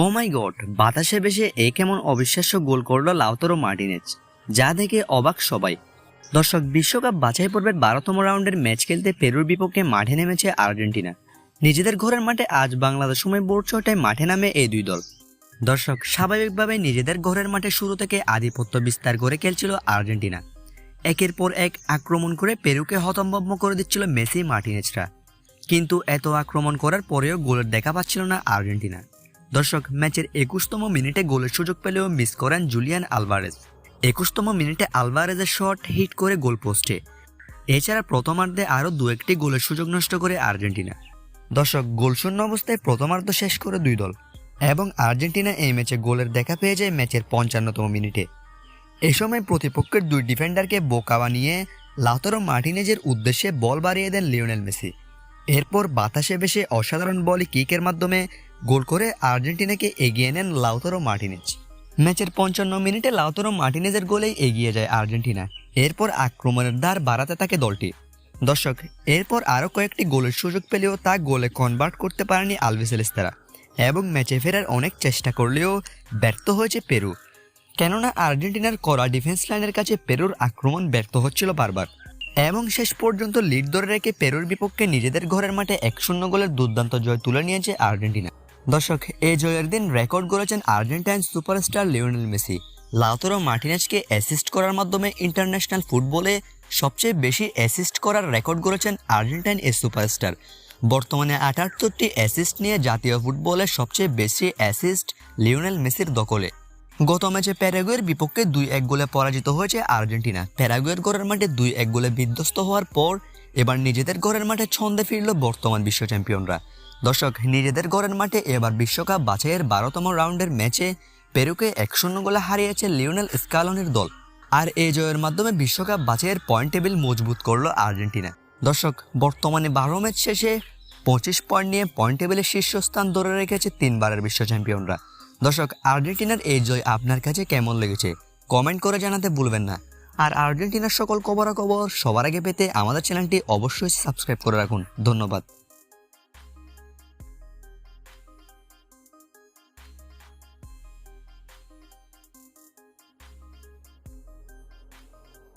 ও মাই god বাতাসে বেশে এ কেমন অবিশ্বাস্য গোল করল লাউতরো মার্টিনেজ, যা দেখে অবাক সবাই। দর্শক, বিশ্বকাপ বাছাই পর্বের বারোতম রাউন্ডের ম্যাচ খেলতে পেরুর বিপক্ষে মাঠে নেমেছে আর্জেন্টিনা। নিজেদের ঘরের মাঠে আজ বাংলাদেশ সময় বোর্ড ছটায় মাঠে নামে এই দুই দল। দর্শক, স্বাভাবিকভাবে নিজেদের ঘরের মাঠে শুরু থেকে আধিপত্য বিস্তার করে খেলছিল আর্জেন্টিনা। একের পর এক আক্রমণ করে পেরুকে হতম্বম্ব করে দিচ্ছিল মেসি মার্টিনেজরা। কিন্তু এত আক্রমণ করার পরেও গোলের দেখা পাচ্ছিল না আর্জেন্টিনা। দর্শক, ম্যাচের একুশতম মিনিটে গোলের সুযোগ পেলেও মিস করেন জুলিয়ান আলভারেজ। একুশতম মিনিটে আলভারেজের শট হিট করে গোল পোস্টে। এছাড়া প্রথমার্ধে আরও দু একটি গোলের সুযোগ নষ্ট করে আর্জেন্টিনা। দর্শক, গোলশূন্য অবস্থায় প্রথমার্ধ শেষ করে দুই দল। এবং আর্জেন্টিনা এই ম্যাচে গোলের দেখা পেয়ে যায় ম্যাচের পঞ্চান্নতম মিনিটে। এ সময় প্রতিপক্ষের দুই ডিফেন্ডারকে বোকা বানিয়ে লাতরো মার্টিনেজের উদ্দেশ্যে বল বাড়িয়ে দেন লিওনেল মেসি। এরপর বাতাসে বেশে অসাধারণ বলে কিকের মাধ্যমে গোল করে আর্জেন্টিনাকে এগিয়ে নেন লাউতরো মার্টিনেজ। ম্যাচের পঞ্চান্ন মিনিটে লাউতরো মার্টিনেজের গোলেই এগিয়ে যায় আর্জেন্টিনা। এরপর আক্রমণের দ্বার বাড়াতে থাকে দলটি। দর্শক, এরপর আরও কয়েকটি গোলের সুযোগ পেলেও তা গোলে কনভার্ট করতে পারেনি আলভেসেলেস্তারা এবং ম্যাচে ফেরার অনেক চেষ্টা করলেও ব্যর্থ হয়েছে পেরু। কেননা আর্জেন্টিনার কড়া ডিফেন্স লাইনের কাছে পেরুর আক্রমণ ব্যর্থ হচ্ছিল বারবার এবং শেষ পর্যন্ত লিড ধরে রেখে পেরুর বিপক্ষে নিজেদের ঘরের মাঠে এক শূন্য গোলের দুর্দান্ত জয় তুলে নিয়েছে আর্জেন্টিনা। দর্শক এই জয়ের দিন রেকর্ড করেছেন Argentine superstar Lionel Messi. Lautaro মার্টিনেজকে assist করার মাধ্যমে ইন্টারন্যাশনাল ফুটবলে সবচেয়ে বেশি অ্যাসিস্ট করার রেকর্ড করেছেন আর্জেন্টাইন এই সুপারস্টার। বর্তমানে আটাত্তরটি অ্যাসিস্ট নিয়ে জাতীয় ফুটবলে সবচেয়ে বেশি অ্যাসিস্ট লিওনেল মেসির দখলে। গত ম্যাচে প্যারাগুয়ের বিপক্ষে দুই এক গোলে পরাজিত হয়েছে আর্জেন্টিনা। প্যারাগুয়ের ঘরের মাঠে দুই এক গোলে বিধ্বস্ত হওয়ার পর এবার নিজেদের ঘরের মাঠে ছন্দে ফিরল বর্তমান বিশ্ব চ্যাম্পিয়নরা। দর্শক, নিজেদের ঘরের মাঠে এবার বিশ্বকাপ বাছাইয়ের বারোতম রাউন্ডের ম্যাচে পেরুকে এক শূন্য গোলে হারিয়েছে লিওনেল স্কালনের দল। আর এই জয়ের মাধ্যমে বিশ্বকাপ বাছাইয়ের পয়েন্ট টেবিল মজবুত করল আর্জেন্টিনা। দর্শক, বর্তমানে বারো ম্যাচ শেষে পঁচিশ পয়েন্ট নিয়ে পয়েন্ট টেবিলের শীর্ষস্থান ধরে রেখেছে তিনবারের বিশ্ব চ্যাম্পিয়নরা। দর্শক, আর্জেন্টিনার এই জয় আপনার কাছে কেমন লেগেছে? কমেন্ট করে জানাতে ভুলবেন না। আর আর্জেন্টিনার সকল খবরাখবর সবার আগে পেতে আমাদের চ্যানেলটি অবশ্যই সাবস্ক্রাইব করে রাখুন। ধন্যবাদ।